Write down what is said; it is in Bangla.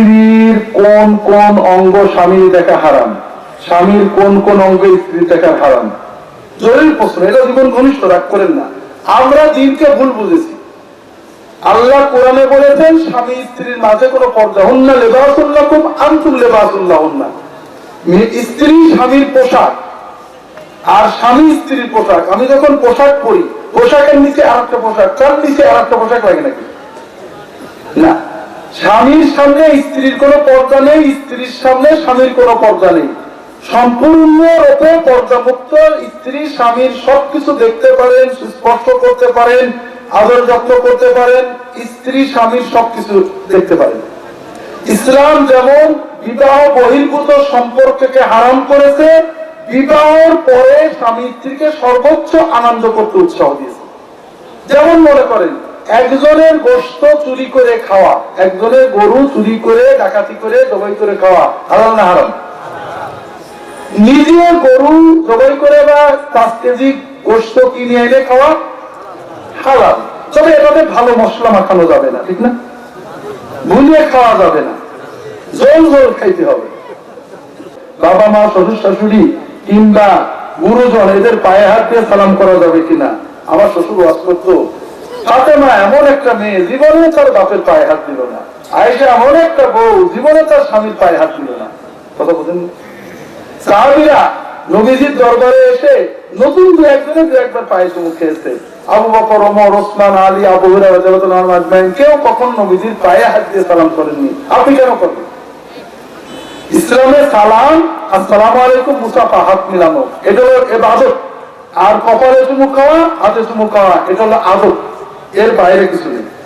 স্ত্রীর কোন কোন অঙ্গ স্বামীর দেখা হারাম? স্বামীর কোন কোন অঙ্গ স্ত্রীর দেখা হারাম? জরুরি প্রশ্ন, এটা জীবন ঘনিষ্ঠ, রাগ করেন না। আমরা দিনকে ভুল বুঝেছি। আল্লাহ কোরআনে বলেছেন, স্বামী স্ত্রীর মাঝে কোনো পর্দা হন্না লেবাসুল্লাহ খুব আন্তুল লেবাসুল্লাহ হন্না স্ত্রী স্বামীর পোশাক, আর স্বামী স্ত্রীর পোশাক। আমি যখন পোশাক পরি, পোশাকের নিচে আর একটা পোশাক তার নিচে আর একটা পোশাক লাগে নাকি? না। স্বামীর সামনে স্ত্রীর কোনো পর্দা নেই, স্ত্রীর সামনে স্বামীর কোনো পর্দা নেই। সম্পূর্ণ রূপে পর্দামুক্ত স্ত্রী স্বামীর সবকিছু দেখতে পারেন স্পর্শ করতে পারেন আদর যত্ন করতে পারেন, স্ত্রী স্বামীর সবকিছু দেখতে পারেন। ইসলাম যেমন বিবাহ বহির্ভূত সম্পর্ককে হারাম করেছে, বিবাহের পরে স্বামী স্ত্রীকে সর্বোচ্চ আনন্দ করতে উৎসাহ দিয়েছে। যেমন মনে করেন একজনের গোস্ত চুরি করে খাওয়া, একজনের গরু চুরি করে, ডাকাতি করে, জবাই করে খাওয়া, হারাম না হারাম? নিজে গরু জবাই করে বা পাঁচ কেজি গোস্ত কিনে এনে খাওয়া হালাল তবে এটাতে ভালো মশলা মাখানো যাবে না, ঠিক না? ভুলিয়ে খাওয়া যাবে না। জল জল খাইতে হবে। বাবা মা, শ্বশুর শাশুড়ি কিংবা গুরুজন এদের পায়ে হাত দিয়ে সালাম করা যাবে কিনা? আমার শ্বশুর ওয়াজ করতো ফাতেমা এমন একটা মেয়ে, জীবনে তার বাপের পায়ে হাত দিল না। আয়েশা এমন একটা বউ, জীবনে তার স্বামীর পায়ে হাত দিল না। কথা বুঝেন সাহাবিরা নবীজির দরবারে এসে নতুন দু একজনে দু একবার পায়ে চুমু খেয়েছে। আবু বকর, ওমর, ওসমান, আলী, আবু আজমাইন কেউ কখন নবীজির পায়ে হাত দিয়ে সালাম করেননি। আপনি কেন করবেন? ইসলামের সালাম, আসসালামু আলাইকুম, মুসাফা, হাত মিলানো, এটা হলো এবাদত। আর কপালে চুমু খাওয়া, হাতে চুমু খাওয়া, এটা হলো আদত। এর বাইরে কিছু নেই।